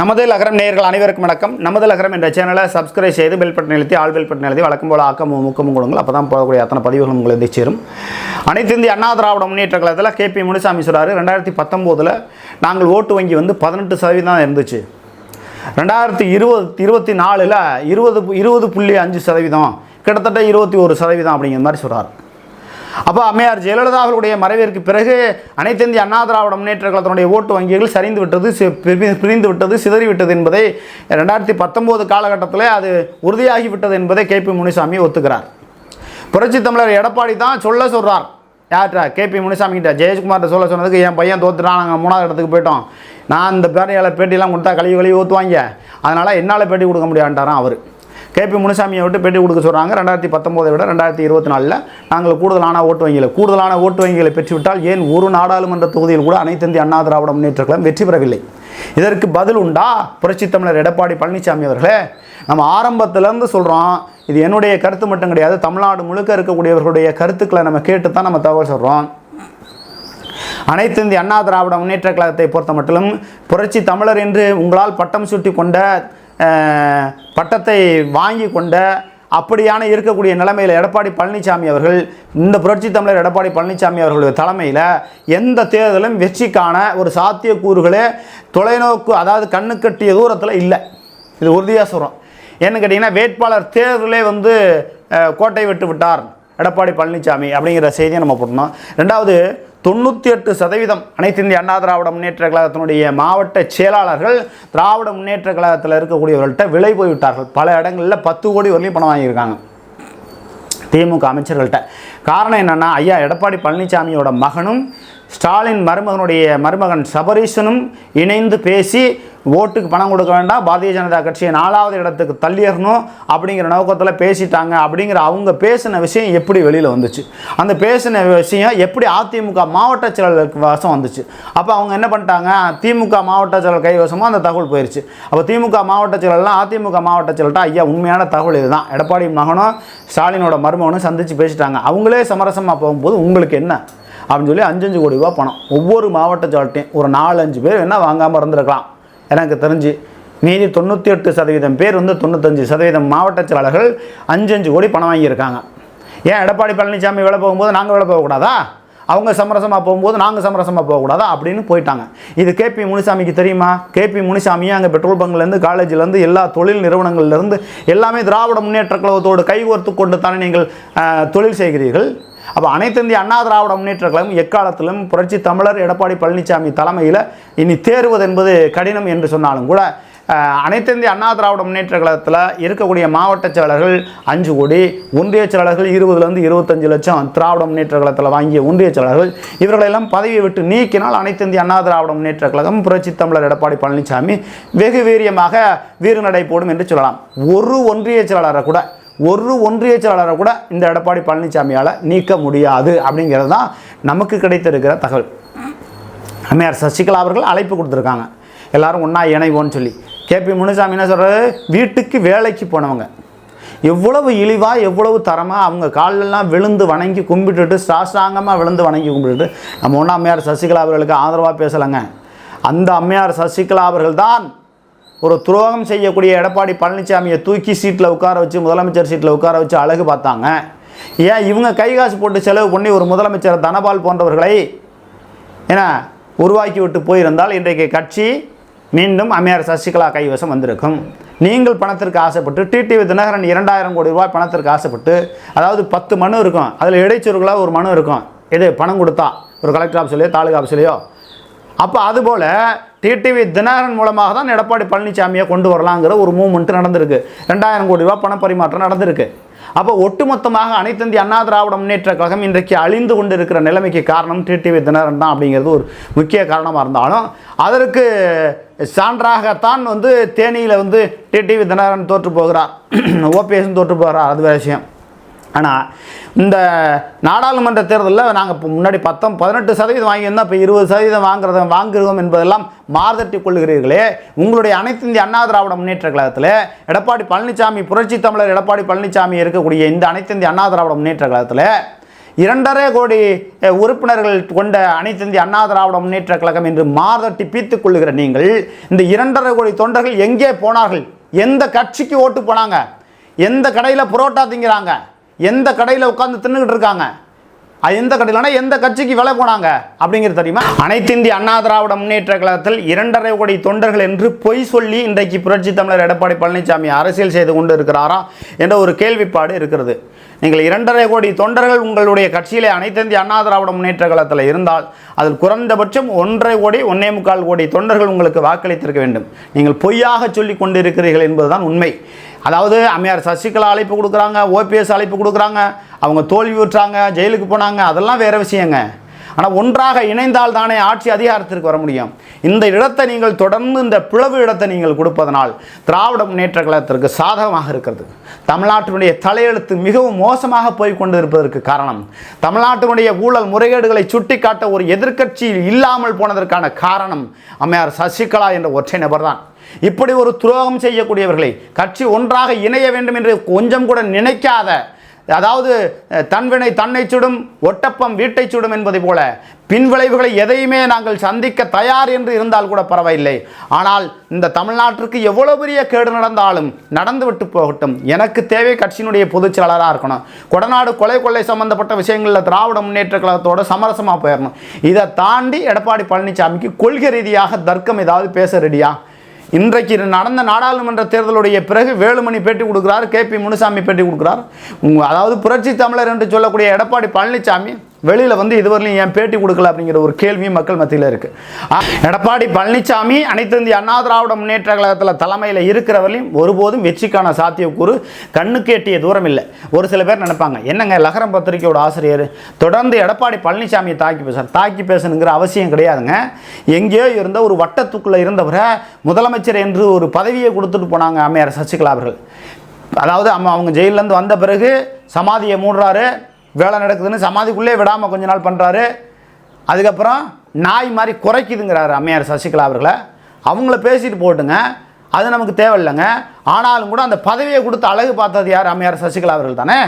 நமது லகரம் நேயர்கள் அனைவருக்கும் வணக்கம். நமது லகரம் என்ற சேனலை சப்ஸ்கிரைப் செய்து பெல் பட்டன் எழுத்தி ஆல் பெல் பட்டன் எழுதி வழக்கம் போல ஆக்கமும் முக்கமும் கொடுங்கள். அப்போ தான் போகக்கூடிய அத்தனை பதிவுகளும் உங்களை வந்து சேரும். அனைத்து இந்திய அண்ணா திராவிட முன்னேற்ற கழகத்தில் கேபி முனுசாமி சொல்கிறார் ரெண்டாயிரத்தி பத்தொம்போதில் நாங்கள் ஓட்டு வங்கி வந்து பதினெட்டு சதவீதம் இருந்துச்சு. ரெண்டாயிரத்தி இருபது இருபத்தி நாலில் இருபது இருபது புள்ளி அஞ்சு சதவீதம் கிட்டத்தட்ட இருபத்தி ஒரு சதவீதம் அப்படிங்கிற மாதிரி சொல்கிறார் அப்போ அம்மையார் ஜெயலலிதா அவர்களுடைய மறைவிற்கு பிறகு அனைத்து இந்திய அண்ணா திராவிட முன்னேற்ற கழகத்தினுடைய ஓட்டு வங்கிகள் சரிந்து விட்டது பிரிந்து விட்டது சிதறிவிட்டது என்பதை ரெண்டாயிரத்தி பத்தொம்போது காலகட்டத்தில் அது உறுதியாகி விட்டது என்பதை கே. பி. முனிசாமி ஒத்துக்கிறார். புரட்சி தமிழர் எடப்பாடி தான் சொல்ல சொல்கிறார் யார்கிட்ட கேபி முனிசாமி கிட்ட. ஜெயக்குமார்ட்ட சொல்ல சொன்னதுக்கு என் பையன் தோத்துட்டான் நாங்கள் மூணாவது இடத்துக்கு போயிட்டோம். நான் இந்த பேரையால் பேட்டியெல்லாம் கொடுத்தா கழுவி கழுவி ஊற்றுவாங்க அதனால் என்னால் பேட்டி கொடுக்க முடியாண்டாரான் அவர். கேபி முனுசாமியை விட்டு பேட்டி கொடுக்க சொல்கிறாங்க ரெண்டாயிரத்தி பத்தொம்போதை விட ரெண்டாயிரத்தி இருபத்தி நாலில் நாங்கள் கூடுதலான ஓட்டு வங்கிகளை கூடுதலான ஓட்டு வங்கிகளை பெற்றுவிட்டால் ஏன் ஒரு நாடாளுமன்ற தொகுதியில் கூட அனைத்து இந்திய அண்ணா திராவிட முன்னேற்ற கழகம் வெற்றி பெறவில்லை? இதற்கு பதில் உண்டா? புரட்சி தமிழர் எடப்பாடி பழனிசாமி அவர்களே. நம்ம ஆரம்பத்திலேருந்து சொல்கிறோம் இது என்னுடைய கருத்து மட்டும் கிடையாது தமிழ்நாடு முழுக்க இருக்கக்கூடியவர்களுடைய கருத்துக்களை நம்ம கேட்டு தான் நம்ம தகவல் சொல்கிறோம் அனைத்து இந்திய அண்ணா திராவிட முன்னேற்ற கழகத்தை பொறுத்த மட்டிலும் புரட்சி தமிழர் என்று உங்களால் பட்டம் சுட்டி கொண்ட பட்டத்தை வாங்கி கொண்ட அப்படியான இருக்கக்கூடிய நிலைமையில் எடப்பாடி பழனிசாமி அவர்கள் இந்த புரட்சி தமிழர் எடப்பாடி பழனிசாமி அவர்களுடைய தலைமையில் எந்த தேர்தலும் வெற்றிக்கான ஒரு சாத்தியக்கூறுகளே தொலைநோக்கு அதாவது கண்ணு கட்டிய தூரத்தில் இல்லை. இது உறுதியாக சொல்கிறோம் ஏன்னு கேட்டிங்கன்னா வேட்பாளர் தேர்தலே வந்து கோட்டை விட்டு விட்டார். எடப்பாடி பழனிசாமி அப்படிங்கிற செய்தியை நம்ம போட்டோம் ரெண்டாவது தொண்ணூற்றி எட்டு சதவீதம் அனைத்து இந்திய அண்ணா திராவிட முன்னேற்ற கழகத்தினுடைய மாவட்ட செயலாளர்கள் திராவிட முன்னேற்ற கழகத்தில் இருக்கக்கூடியவர்கள்ட்ட விலை போய்விட்டார்கள். பல இடங்களில் பத்து கோடி வரலையும் பணம் வாங்கியிருக்காங்க. திமுக அமைச்சர்கள்ட்ட. காரணம் என்னென்னா ஐயா எடப்பாடி பழனிசாமியோட மகனும் ஸ்டாலின் மருமகனுடைய மருமகன் சபரீசனும் இணைந்து பேசி ஓட்டுக்கு பணம் கொடுக்க வேண்டாம் பாரதிய ஜனதா கட்சியை நாலாவது இடத்துக்கு தள்ளிடணும் அப்படிங்கிற நோக்கத்தில் பேசிட்டாங்க. அப்படிங்கிற அவங்க பேசின விஷயம் எப்படி வெளியில் வந்துச்சு? அந்த பேசின விஷயம் எப்படி அதிமுக மாவட்ட செயலாளருக்கு வசம் வந்துச்சு? அப்போ அவங்க என்ன பண்ணிட்டாங்க? திமுக மாவட்ட செயலர் கைவசமாக அந்த தகவல் போயிடுச்சு அப்போ திமுக மாவட்ட செயலர்லாம் அதிமுக மாவட்ட செயலர்கிட்ட ஐயா உண்மையான தகவல் இதுதான். எடப்பாடி மகனும் ஸ்டாலினோட மருமகனும் சந்தித்து பேசிட்டாங்க. அவங்களே சமரசமாக போகும்போது உங்களுக்கு என்ன? அப்படின்னு சொல்லி அஞ்சஞ்சு கோடி ரூபா பணம். ஒவ்வொரு மாவட்ட செயலர்ட்டையும் ஒரு நாலு அஞ்சு பேர் என்ன வாங்காமல் இருந்திருக்கலாம். எனக்கு தெரிஞ்சு மீதி தொண்ணூற்றி எட்டு சதவீதம் பேர் வந்து தொண்ணூத்தஞ்சு சதவீதம் மாவட்ட செயலாளர்கள் அஞ்சு அஞ்சு கோடி பணம் வாங்கியிருக்காங்க. ஏன் எடப்பாடி பழனிசாமி வேலை போகும்போது நாங்கள் வேலை போகக்கூடாதா? அவங்க சமரசமாக போகும்போது நாங்கள் சமரசமாக போகக்கூடாதா? அப்படின்னு போயிட்டாங்க. இது கேபி முனிசாமிக்கு தெரியுமா? கேபி முனிசாமியும் அங்கே பெட்ரோல் பங்க்லேருந்து காலேஜ்லேருந்து எல்லா தொழில் நிறுவனங்கள்லேருந்து எல்லாமே திராவிட முன்னேற்ற கழகத்தோடு கைகோர்த்து கொண்டு தானே நீங்கள் தொழில் செய்கிறீர்கள்? அப்போ அனைத்து இந்திய அண்ணா திராவிட முன்னேற்ற கழகம் எக்காலத்திலும் புரட்சி தமிழர் எடப்பாடி பழனிசாமி தலைமையில் இனி தேர்வது என்பது கடினம் என்று சொன்னாலும் கூட அனைத்து இந்திய அண்ணா திராவிட முன்னேற்ற கழகத்தில் இருக்கக்கூடிய மாவட்ட செயலர்கள் அஞ்சு கோடி ஒன்றிய செயலர்கள் இருபதுலேருந்து இருபத்தஞ்சு லட்சம் திராவிட முன்னேற்ற கழகத்தில் வாங்கிய ஒன்றிய செயலர்கள். இவர்களெல்லாம் பதவியை விட்டு நீக்கினால் அனைத்து இந்திய அண்ணா திராவிட முன்னேற்ற கழகம் புரட்சி தமிழர் எடப்பாடி பழனிசாமி வெகு வீரியமாக வீறுநடை போடும் என்று சொல்லலாம். ஒரு ஒன்றிய செயலாளரை கூட ஒரு ஒன்றிய செயலாளரை கூட இந்த எடப்பாடி பழனிசாமியால் நீக்க முடியாது அப்படிங்கிறது தான் நமக்கு கிடைத்திருக்கிற தகவல். அம்மையார் சசிகலா அவர்கள் அழைப்பு கொடுத்துருக்காங்க. எல்லாரும் ஒன்றா இணைவோன்னு சொல்லி. கேபி முனுசாமி என்ன சொல்கிறாரு வீட்டுக்கு வேலைக்கு போனவங்க. எவ்வளவு இழிவாக எவ்வளவு தரமாக அவங்க காலெல்லாம் விழுந்து வணங்கி கும்பிட்டுட்டு சாஸ்தாங்கமாக விழுந்து வணங்கி கும்பிட்டுட்டு நம்ம ஒன்றா அம்மையார் சசிகலா அவர்களுக்கு ஆதரவாக பேசலைங்க. அந்த அம்மையார் சசிகலா அவர்கள் தான் ஒரு துரோகம் செய்யக்கூடிய எடப்பாடி பழனிசாமியை தூக்கி சீட்டில் உட்கார வச்சு முதலமைச்சர் சீட்டில் உட்கார வச்சு அழகு பார்த்தாங்க. ஏன் இவங்க கை காசு போட்டு செலவு பண்ணி ஒரு முதலமைச்சர் தனபால் போன்றவர்களை ஏன்னா உருவாக்கி விட்டு போயிருந்தால் இன்றைக்கு கட்சி மீண்டும் அம்மையார் சசிகலா கைவசம் வந்திருக்கும். நீங்கள் பணத்திற்கு ஆசைப்பட்டு டிடிவி தினகரன் இரண்டாயிரம் கோடி ரூபாய் பணத்திற்கு ஆசைப்பட்டு அதாவது பத்து மனு இருக்கும். அதில் இடைச்சொருகளாக ஒரு மனு இருக்கும். இது பணம் கொடுத்தா ஒரு கலெக்டர் ஆஃபீஸ்லையோ தாலுகா ஆஃபீஸ்லையோ அப்போ அதுபோல் டிடிவி தினகரன் மூலமாக தான் எடப்பாடி பழனிசாமியை கொண்டு வரலாங்கிற ஒரு மூவ்மெண்ட் நடந்திருக்கு. ரெண்டாயிரம் கோடி ரூபா பண பரிமாற்றம் நடந்திருக்கு. அப்போ ஒட்டுமொத்தமாக அனைத்து இந்திய அண்ணா திராவிட முன்னேற்ற கழகம் இன்றைக்கு அழிந்து கொண்டு இருக்கிற நிலைமைக்கு காரணம் டிடிவி தினகரன் தான் அப்படிங்கிறது ஒரு முக்கிய காரணமாக இருந்தாலும் அதற்கு சான்றாகத்தான் வந்து தேனியில் வந்து டிடிவி தினகரன் தோற்று போகிறார். ஓபிஎஸ் தோற்று போகிறார். அது விஷயம். ஆனால் இந்த நாடாளுமன்ற தேர்தலில் நாங்கள் முன்னாடி பத்தம் பதினெட்டு சதவீதம் வாங்கியிருந்தோம் இப்போ இருபது சதவீதம் வாங்குறத வாங்குகிறோம் என்பதெல்லாம் மாறுதட்டி கொள்கிறீர்களே உங்களுடைய அனைத்து இந்திய அண்ணா திராவிட முன்னேற்ற கழகத்தில் எடப்பாடி பழனிசாமி புரட்சி தமிழர் எடப்பாடி பழனிசாமி இருக்கக்கூடிய இந்த அனைத்து இந்திய அண்ணா திராவிட முன்னேற்ற கழகத்தில் இரண்டரை கோடி உறுப்பினர்கள் கொண்ட அனைத்து இந்திய அண்ணா திராவிட முன்னேற்ற கழகம் என்று மாறுதட்டி பீத்துக் கொள்ளுகிற நீங்கள் இந்த இரண்டரை கோடி தொண்டர்கள் எங்கே போனார்கள்? எந்த கட்சிக்கு ஓட்டு போனாங்க? எந்த கடையில் புரோட்டா திங்கிறாங்க? எந்த கடையில் உட்காந்து தின்னுக்கிட்டு இருக்காங்க? அது எந்த கடையிலனா எந்த கட்சிக்கு விலை போனாங்க? அப்படிங்கிறது தெரியுமா? அனைத்து இந்திய அண்ணா திராவிட முன்னேற்ற கழகத்தில் இரண்டரை கோடி தொண்டர்கள் என்று பொய் சொல்லி இன்றைக்கு புரட்சி தமிழர் எடப்பாடி பழனிசாமி அரசியல் செய்து கொண்டு இருக்கிறாரா என்ற ஒரு கேள்விப்பாடு இருக்கிறது. நீங்கள் இரண்டரை கோடி தொண்டர்கள் உங்களுடைய கட்சியிலே அனைத்து இந்திய அண்ணா திராவிட முன்னேற்ற கழகத்தில் இருந்தால் அதில் குறைந்தபட்சம் ஒன்றரை கோடி ஒன்னே முக்கால் கோடி தொண்டர்கள் உங்களுக்கு வாக்களித்திருக்க வேண்டும். நீங்கள் பொய்யாக சொல்லி கொண்டிருக்கிறீர்கள் என்பதுதான் உண்மை. அதாவது அம்மையார் சசிகலா அழைப்பு கொடுக்குறாங்க ஓபிஎஸ் அழைப்பு கொடுக்குறாங்க அவங்க தோல்வி விட்டுறாங்க ஜெயிலுக்கு போனாங்க அதெல்லாம் வேறு விஷயங்க. ஆனால் ஒன்றாக இணைந்தால் தானே ஆட்சி அதிகாரத்திற்கு வர முடியும். இந்த இடத்தை நீங்கள் தொடர்ந்து இந்த பிளவு இடத்தை நீங்கள் கொடுப்பதனால் திராவிட முன்னேற்ற கழகத்திற்கு சாதகமாக இருக்கிறது. தமிழ்நாட்டினுடைய தலையெழுத்து மிகவும் மோசமாக போய் இருப்பதற்கு காரணம் தமிழ்நாட்டினுடைய ஊழல் முறைகேடுகளை சுட்டிக்காட்ட ஒரு எதிர்க்கட்சி இல்லாமல் போனதற்கான காரணம் அம்மையார் சசிகலா என்ற ஒற்றை நபர்தான். இப்படி ஒரு துரோகம் செய்யக்கூடியவர்களை கட்சி ஒன்றாக இணைய வேண்டும் என்று கொஞ்சம் கூட நினைக்காத அதாவது தன்வினை தன்னை சுடும் ஒட்டப்பம் வீட்டை சுடும் என்பதை போல பின்விளைவுகளை எதையுமே நாங்கள் சந்திக்க தயார் என்று இருந்தால் கூட பரவாயில்லை. ஆனால் இந்த தமிழ்நாட்டிற்கு எவ்வளோ பெரிய கேடு நடந்தாலும் நடந்துவிட்டு போகட்டும். எனக்கு தேவை கட்சியினுடைய பொதுச் செயலாளராக இருக்கணும். கொடநாடு கொலை கொள்ளை சம்பந்தப்பட்ட விஷயங்களில் திராவிட முன்னேற்ற கழகத்தோட சமரசமாக போயிடணும். இதை தாண்டி எடப்பாடி பழனிசாமிக்கு கொள்கை ரீதியாக தர்க்கம் ஏதாவது பேச ரெடியா இன்றைக்கு நடந்த நாடாளுமன்ற தேர்தலுடைய பிறகு வேலுமணி பேட்டி கொடுக்குறார் கே பி முனுசாமி பேட்டி கொடுக்குறார். அதாவது புரட்சி தமிழர் என்று சொல்லக்கூடிய எடப்பாடி பழனிசாமி வெளியில் வந்து இதுவரையிலும் ஏன் பேட்டி கொடுக்கல அப்படிங்கிற ஒரு கேள்வியும் மக்கள் மத்தியில் இருக்கு. ஆ, எடப்பாடி பழனிசாமி அனைத்து இந்திய அண்ணா திராவிட முன்னேற்ற கழகத்தில் தலைமையில் இருக்கிறவரையும் ஒருபோதும் வெற்றிக்கான சாத்தியக்கூறு கண்ணுக்கு எட்டிய தூரம் இல்லை. ஒரு சில பேர் நினைப்பாங்க என்னங்க லகரம் பத்திரிகையோட ஆசிரியர்? தொடர்ந்து எடப்பாடி பழனிசாமியை தாக்கி பேசுறார். தாக்கி பேசணுங்கிற அவசியம் கிடையாதுங்க. எங்கேயோ இருந்த ஒரு வட்டத்துக்குள்ளே இருந்தவரை முதலமைச்சர் என்று ஒரு பதவியை கொடுத்துட்டு போனாங்க அம்மையார் சசிகலா அவர்கள். அதாவது அம்மா அவங்க ஜெயிலேருந்து வந்த பிறகு சமாதியை மூடுறாரு. வேலை நடக்குதுன்னு சமாதிக்குள்ளே விடாமல் கொஞ்ச நாள் பண்ணுறாரு அதுக்கப்புறம் நாய் மாதிரி குறைக்குதுங்கிறாரு அம்மையார் சசிகலா அவர்களை. அவங்கள பேசிட்டு போட்டுங்க. அது நமக்கு தேவையில்லைங்க. ஆனாலும் கூட அந்த பதவியை கொடுத்து அழகு பார்த்தது யார்? அம்மையார் சசிகலா அவர்கள் தானே?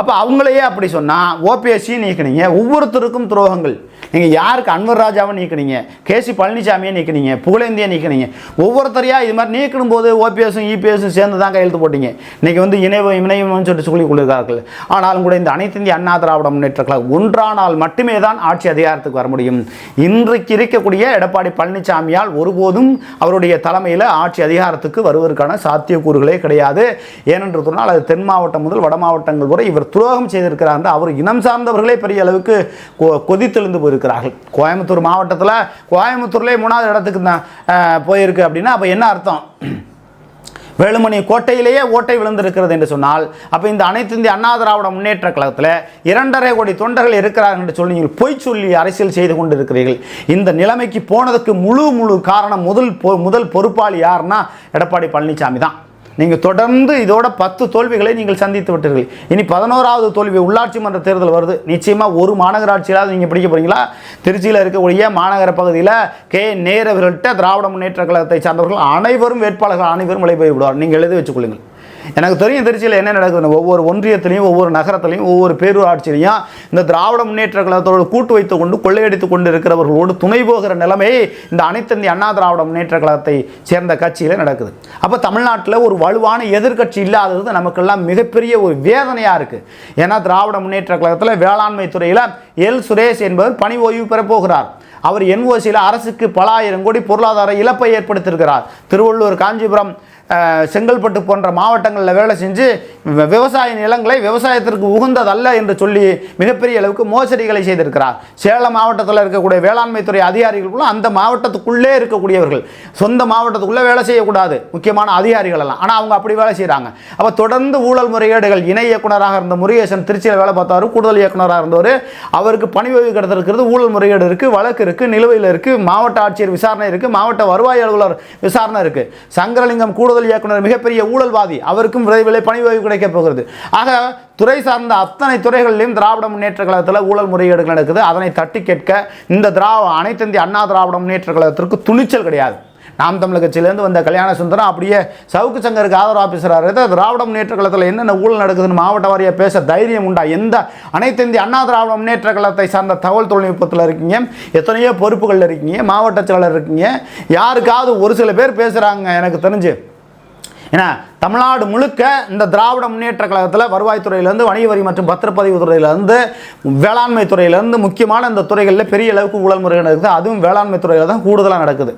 அப்போ அவங்களையே அப்படி சொன்னால் ஓபிஎஸ்சியும் நீக்கினீங்க ஒவ்வொருத்தருக்கும் துரோகங்கள். நீங்கள் யாருக்கு அன்வர் ராஜாவை நீக்கினீங்க கேசி பழனிசாமியை நீக்கினீங்க புகழேந்தியை நீக்கினீங்க. ஒவ்வொருத்தரையாக இது மாதிரி நீக்கணும் போது ஓபிஎஸும் இபிஎஸும் சேர்ந்து தான் கையெழுத்து போட்டீங்க. இன்றைக்கி வந்து இணைவு இணையம்னு சொல்லிட்டு சொல்லி கொண்டிருக்கிறார்கள் ஆனாலும் கூட இந்த அனைத்து இந்திய அண்ணா திராவிட முன்னேற்ற கழகம் ஒன்றானால் மட்டுமே தான் ஆட்சி அதிகாரத்துக்கு வர முடியும். இன்றைக்கு இருக்கக்கூடிய எடப்பாடி பழனிசாமியால் ஒருபோதும் அவருடைய தலைமையில் ஆட்சி அதிகாரத்துக்கு வருவதற்கான சாத்தியக்கூறுகளே கிடையாது. ஏனென்று சொன்னால் அது தென் மாவட்டம் முதல் வட மாவட்டங்கள் வரை இவர் துரோகம் செய்திருக்கிறார் என்று அவர் இனம் சார்ந்தவர்களே பெரிய அளவுக்கு கொ- கொதித்தெழுந்து போயிருக்கிறார்கள். கோயம்புத்தூர் மாவட்டத்தில் கோயம்புத்தூர்லேயே மூணாவது இடத்துக்கு தான் போயிருக்கு அப்படின்னா அப்போ என்ன அர்த்தம்? வேலுமணி கோட்டையிலேயே ஓட்டை விழுந்திருக்கிறது என்று சொன்னால் அப்போ இந்த அனைத்து இந்திய அண்ணா திராவிட முன்னேற்ற கழகத்தில் இரண்டரை கோடி தொண்டர்கள் இருக்கிறார்கள் என்று சொல்லி நீங்கள் பொய் சொல்லி அரசியல் செய்து கொண்டிருக்கிறீர்கள். இந்த நிலைமைக்கு போனதுக்கு முழு முழு காரணம் முதல் பொ- முதல் பொறுப்பாளி யாருன்னா எடப்பாடி பழனிசாமி தான். நீங்கள் தொடர்ந்து இதோட பத்து தோல்விகளை நீங்கள் சந்தித்து விட்டீர்கள். இனி பதினோராவது தோல்வி உள்ளாட்சி மன்ற தேர்தல் வருது. நிச்சயமாக ஒரு மாநகராட்சியிலாவது நீங்கள் பிடிக்க போகிறீங்களா திருச்சியில் இருக்கக்கூடிய மாநகர பகுதியில் கே. நேரவர்கள்ட்ட திராவிட முன்னேற்ற கழகத்தை சார்ந்தவர்கள் அனைவரும் வேட்பாளர்கள் அனைவரும் விலை விடுவார் நீங்கள் எழுதி வச்சுக்கொள்ளுங்கள். எனக்கு தெரியும் திருச்சியில் என்ன நடக்குதுன்னு ஒவ்வொரு ஒன்றியத்திலையும் ஒவ்வொரு நகரத்திலையும் ஒவ்வொரு பேரூராட்சியிலையும் இந்த திராவிட முன்னேற்ற கழகத்தோடு கூட்டு வைத்து கொண்டு கொள்ளையடித்து கொண்டு இருக்கிறவர்களோடு துணை போகிற நிலைமை இந்த அனைத்து இந்திய அண்ணா திராவிட முன்னேற்ற கழகத்தை சேர்ந்த கட்சியில் நடக்குது. அப்போ தமிழ்நாட்டில் ஒரு வலுவான எதிர்க்கட்சி இல்லாதது நமக்கெல்லாம் மிகப்பெரிய ஒரு வேதனையாக இருக்குது ஏன்னா திராவிட முன்னேற்ற கழகத்தில் வேளாண்மை துறையில் எல் சுரேஷ் என்பவர் பணி ஓய்வு பெறப்போகிறார் அவர் என்ஓசியில் அரசுக்கு பல ஆயிரம் கோடி பொருளாதார இழப்பை ஏற்படுத்தியிருக்கிறார். திருவள்ளூர் காஞ்சிபுரம் செங்கல்பட்டு போன்ற மாவட்டங்களில் வேலை செஞ்சு விவசாய நிலங்களை விவசாயத்திற்கு உகந்ததல்ல என்று சொல்லி மிகப்பெரிய அளவுக்கு மோசடிகளை செய்திருக்கிறார். சேலம் மாவட்டத்தில் இருக்கக்கூடிய வேளாண்மை துறை அதிகாரிகளுக்குள்ள அந்த மாவட்டத்துக்குள்ளே இருக்கக்கூடியவர்கள். சொந்த மாவட்டத்துக்குள்ளே வேலை செய்யக்கூடாது. முக்கியமான அதிகாரிகள் எல்லாம் ஆனால் அவங்க அப்படி வேலை செய்கிறாங்க அப்போ தொடர்ந்து ஊழல் முறைகேடுகள் இணை இயக்குனராக இருந்த முருகேசன் திருச்சியில் வேலை பார்த்தாரு கூடுதல் இயக்குனராக இருந்தவர். அவருக்கு பணி ஓய்வு கிடத்திருக்கிறது ஊழல் முறைகேடு இருக்குது வழக்கு இருக்குது நிலுவையில் இருக்குது மாவட்ட ஆட்சியர் விசாரணை இருக்குது மாவட்ட வருவாய் அலுவலர் விசாரணை இருக்குது சங்கரலிங்கம் கூட கூடுதல் இயக்குனர் மிகப்பெரிய ஊழல்வாதி. அவருக்கும் விரைவில் பணி ஓய்வு கிடைக்கப் போகிறது. ஆக துறை சார்ந்த அத்தனை துறைகளிலும் திராவிட முன்னேற்ற கழகத்தில் ஊழல் முறைகேடுகள் நடக்குது. அதனை தட்டி கேட்க இந்த திராவ அனைத்தந்தி அண்ணா திராவிட முன்னேற்ற கழகத்திற்கு துணிச்சல் கிடையாது. நாம் தமிழ் கட்சியிலேருந்து வந்த கல்யாண சுந்தரம் அப்படியே சவுக்கு சங்கருக்கு ஆதரவு ஆஃபீஸராக இருக்குது திராவிட முன்னேற்ற கழகத்தில் என்னென்ன ஊழல் நடக்குதுன்னு மாவட்ட வாரியாக பேச தைரியம் உண்டா? எந்த அனைத்து இந்திய அண்ணா திராவிட முன்னேற்ற கழகத்தை சார்ந்த தகவல் தொழில்நுட்பத்தில் இருக்கீங்க? எத்தனையோ பொறுப்புகளில் இருக்கீங்க? மாவட்ட செயலர் இருக்கீங்க? யாருக்காவது ஒரு சில பேர் பேசுகிறாங்க எனக்கு தெரிஞ்சு. ஏன்னா தமிழ்நாடு முழுக்க இந்த திராவிட முன்னேற்ற கழகத்தில் வருவாய்த்துறையிலேருந்து வணிக வரி மற்றும் பத்திரப்பதிவு துறையிலேருந்து வேளாண்மை துறையிலேருந்து முக்கியமான இந்த துறைகளில் பெரிய அளவுக்கு ஊழல் முறைகள் நடக்குது. அதுவும் வேளாண்மை துறையில் தான் கூடுதலாக நடக்குது.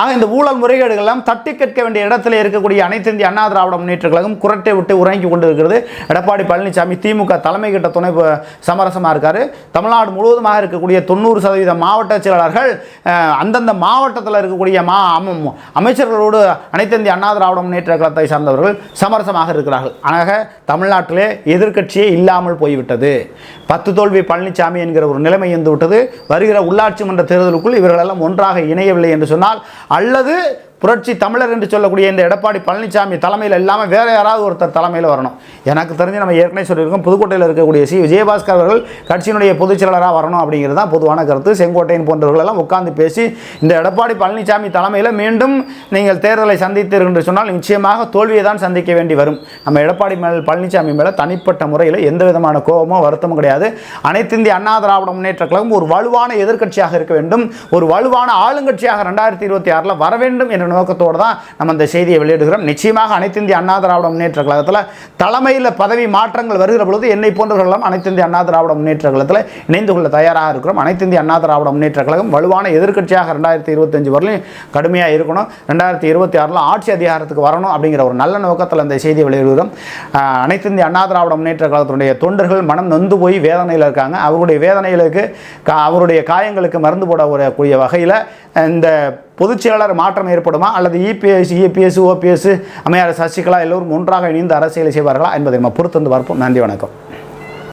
ஆக இந்த ஊழல் முறைகேடுகள்லாம் தட்டி கேட்க வேண்டிய இடத்துல இருக்கக்கூடிய அனைத்து இந்திய அண்ணா திராவிட முன்னேற்ற கழகம் குரட்டை விட்டு உறங்கி கொண்டு இருக்கிறது எடப்பாடி பழனிசாமி திமுக தலைமை கிட்ட துணை சமரசமாக இருக்கார். தமிழ்நாடு முழுவதுமாக இருக்கக்கூடிய தொண்ணூறு சதவீத மாவட்ட செயலாளர்கள் அந்தந்த மாவட்டத்தில் இருக்கக்கூடிய மா அமைச்சர்களோடு அனைத்து இந்திய அண்ணா திராவிட முன்னேற்ற கழகத்தை சார்ந்தவர்கள் சமரசமாக இருக்கிறார்கள். ஆக தமிழ்நாட்டிலே எதிர்க்கட்சியே இல்லாமல் போய்விட்டது. பத்து தோல்வி பழனிசாமி என்கிற ஒரு நிலைமை இருந்து விட்டது. வருகிற உள்ளாட்சி மன்ற தேர்தலுக்குள் இவர்களெல்லாம் ஒன்றாக இணையவில்லை என்று சொன்னால் அல்லது புரட்சி தமிழர் என்று சொல்லக்கூடிய இந்த எடப்பாடி பழனிசாமி தலைமையில் இல்லாமல் வேறு யாராவது ஒருத்தர் தலைமையில் வரணும். எனக்கு தெரிஞ்சு நம்ம ஏற்கனவே சொல்லியிருக்கோம் புதுக்கோட்டையில் இருக்கக்கூடிய சி. விஜயபாஸ்கர் அவர்கள் கட்சியினுடைய பொதுச்செயலராக வரணும் அப்படிங்கிறது தான் பொதுவான கருத்து. செங்கோட்டையன் போன்றவர்கள் எல்லாம் உட்கார்ந்து பேசி இந்த எடப்பாடி பழனிசாமி தலைமையில் மீண்டும் நீங்கள் தேர்தலை சந்தித்தீர்கள் என்று சொன்னால் நிச்சயமாக தோல்வியை தான் சந்திக்க வேண்டி வரும். நம்ம எடப்பாடி மேல் பழனிசாமி மேலே தனிப்பட்ட முறையில் எந்த விதமான கோபமோ வருத்தமும் கிடையாது. அனைத்து இந்திய அண்ணா திராவிட முன்னேற்ற கழகம் ஒரு வலுவான எதிர்க்கட்சியாக இருக்க வேண்டும். ஒரு வலுவான ஆளுங்கட்சியாக ரெண்டாயிரத்தி இருபத்தி ஆறில் வர வேண்டும் என்ற நோக்கத்தோடு தான் நம்ம இந்த செய்தியை வெளியிடுகிறோம். நிச்சயமாக அனைத்து இந்திய அண்ணா திராவிட முன்னேற்ற கழகத்தில் தலைமையில் பதவி மாற்றங்கள் வருகிற பொழுது என்னை போன்றவர்களும் அனைத்து இந்திய அண்ணா திராவிட முன்னேற்ற கழகத்தில் இணைந்து கொள்ள தயாராக இருக்கிறோம். அனைத்து இந்திய அண்ணா திராவிட முன்னேற்ற கழகம் வலுவான எதிர்க்கட்சியாக ரெண்டாயிரத்தி இருபத்தஞ்சு வரலையும் கடுமையாக இருக்கணும். ரெண்டாயிரத்தி இருபத்தி ஆறில் ஆட்சி அதிகாரத்துக்கு வரணும் அப்படிங்கிற ஒரு நல்ல நோக்கத்தில் இந்த செய்தியை வெளியிடுகிறோம். அனைத்து இந்திய அண்ணா திராவிட முன்னேற்ற கழகத்தினுடைய தொண்டர்கள் மனம் நொந்து போய் வேதனையில் இருக்காங்க. அவருடைய வேதனைகளுக்கு கா அவருடைய காயங்களுக்கு மருந்து போட கூடிய வகையில் இந்த பொதுச் செயலாளர் மாற்றம் ஏற்படுமா? அல்லது இபிஎஸ் இபிஎஸ் ஓபிஎஸ் அமையார் சசிகலா எல்லோரும் ஒன்றாக இணைந்து அரசியலை செய்வார்களா? என்பதை நம்ம பொறுத்து வந்து பார்ப்போம். நன்றி வணக்கம்.